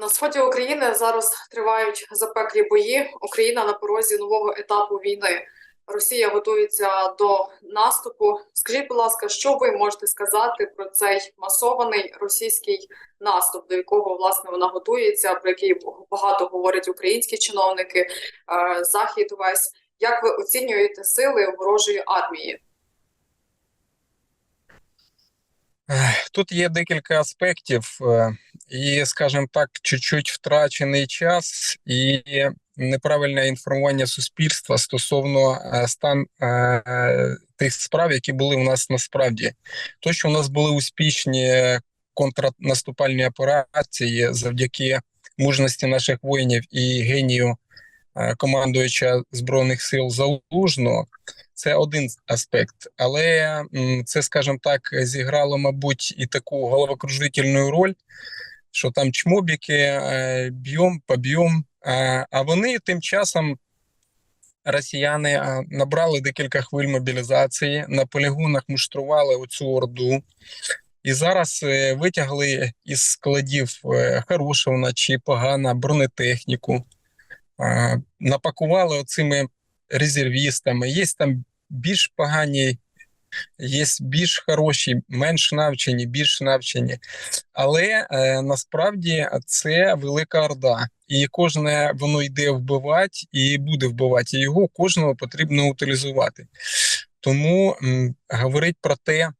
На сході України зараз тривають запеклі бої. Україна на порозі нового етапу війни. Росія готується до наступу. Скажіть, будь ласка, що ви можете сказати про цей масований російський наступ, до якого власне вона готується, про який багато говорять українські чиновники, е, захід весь. Як ви оцінюєте сили ворожої армії? Тут є декілька аспектів, е, і, скажімо так, чуть-чуть втрачений час і неправильне інформування суспільства стосовно е, стан е, тих справ, які були у нас насправді. То, що у нас були успішні контрнаступальні операції завдяки мужності наших воїнів і генію командуюча Збройних сил Залужного, це один аспект, але це, скажімо так, зіграло, мабуть, і таку головокружительну роль, що там чмобіки е, б'єм, поб'єм. Е, А вони тим часом, росіяни, е, набрали декілька хвиль мобілізації, на полігонах муштрували оцю орду. І зараз е, витягли із складів е, хороша вона чи погана бронетехніку, е, напакували оцими резервістами. Є там більш погані, є більш хороші, менш навчені, більш навчені. Але е, насправді це велика орда, і кожне воно йде вбивати і буде вбивати. І його кожного потрібно утилізувати. Тому говорить про те,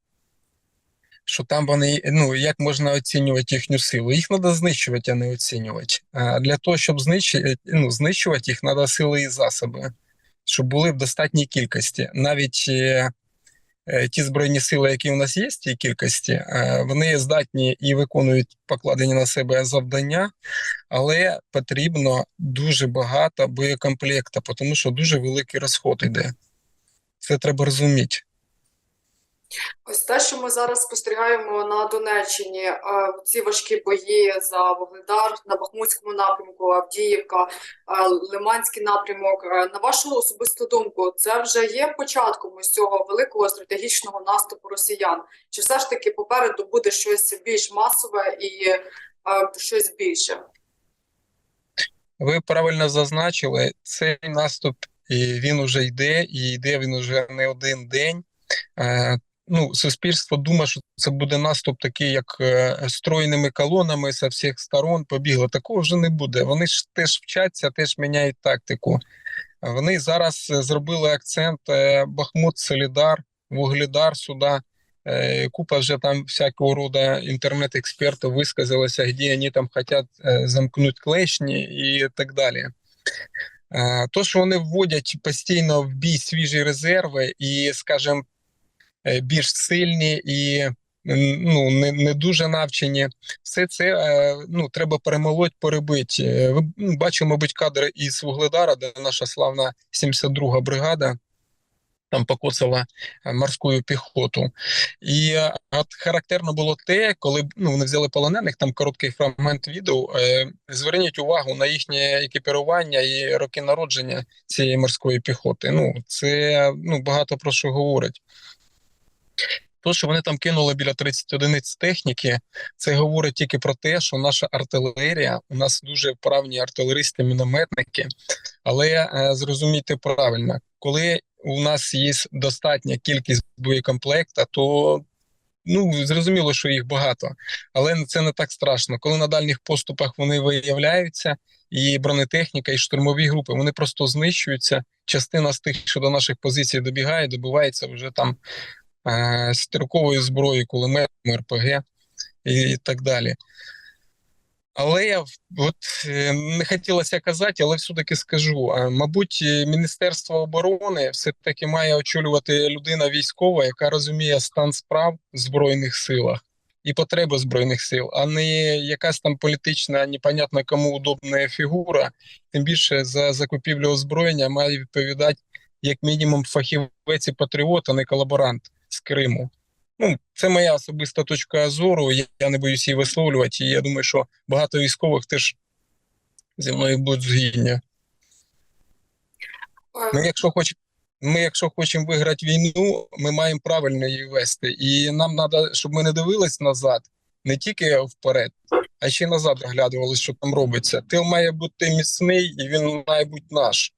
що там вони, ну як можна оцінювати їхню силу? Їх треба знищувати, а не оцінювати. А для того, щоб знищити, ну, знищувати їх, треба сили і засоби щоб були в достатній кількості. Навіть е, е, ті збройні сили, які у нас є, в тій кількості, е, вони здатні і виконують покладені на себе завдання, але потрібно дуже багато боєкомплекта, тому що дуже великий розход йде. Це треба розуміти. Ось те, що ми зараз спостерігаємо на Донеччині, е, ці важкі бої за Вугледар на Бахмутському напрямку, Авдіївка, е, Лиманський напрямок. Е, На вашу особисту думку, це вже є початком ось цього великого стратегічного наступу росіян? Чи все ж таки попереду буде щось більш масове і щось більше? Ви правильно зазначили, цей наступ він уже йде, і йде він уже не один день. Ну, суспільство думає, що це буде наступ такий, як е, стройними колонами з всіх сторон побігли. Такого вже не буде. Вони ж теж вчаться, теж міняють тактику. Вони зараз е, зробили акцент е, Бахмут, Солідар, Вугледар сюди. Купа вже там всякого роду інтернет-експертів висказалися, де вони там хочуть замкнути клешні і так далі. То, що вони вводять постійно в бій свіжі резерви і, скажімо, більш сильні і ну, не, не дуже навчені, все це е, ну, треба перемолоть, перебити. Е, Ви ну, бачили, мабуть, кадри із Вугледара, де наша славна 72-га бригада там покоцала е, морську піхоту. І е, от характерно було те, коли ну, вони взяли полонених, там короткий фрагмент відео. Е, зверніть увагу на їхнє екіпірування і роки народження цієї морської піхоти. Ну, це ну, багато про що говорить. То, що вони там кинули біля 30 одиниць техніки, це говорить тільки про те, що наша артилерія, у нас дуже вправні артилеристи, мінометники, але е, зрозумійте правильно, коли у нас є достатня кількість боєкомплекта, то ну зрозуміло, що їх багато, але це не так страшно. Коли на дальніх поступах вони виявляються, і бронетехніка, і штурмові групи, вони просто знищуються. Частина з тих, що до наших позицій добігає, добивається вже там е, стрілковою зброєю, кулеметом, РПГ і, так далі. Але я от е, не хотілося казати, але все-таки скажу. Мабуть, е, Міністерство оборони все-таки має очолювати людина військова, яка розуміє стан справ в Збройних силах і потреби Збройних сил, а не якась там політична, непонятно кому удобна фігура. Тим більше за закупівлю озброєння має відповідати як мінімум фахівець і патріот, а не колаборант з Криму. Ну, це моя особиста точка зору. Я, я не боюсь її висловлювати. І я думаю, що багато військових теж зі мною будуть згідні. Ми, якщо хоч, ми, якщо хочемо виграти війну, ми маємо правильно її вести. І нам треба, щоб ми не дивились назад, не тільки вперед, а ще й назад оглядували, що там робиться. Тил має бути міцний і він має бути наш.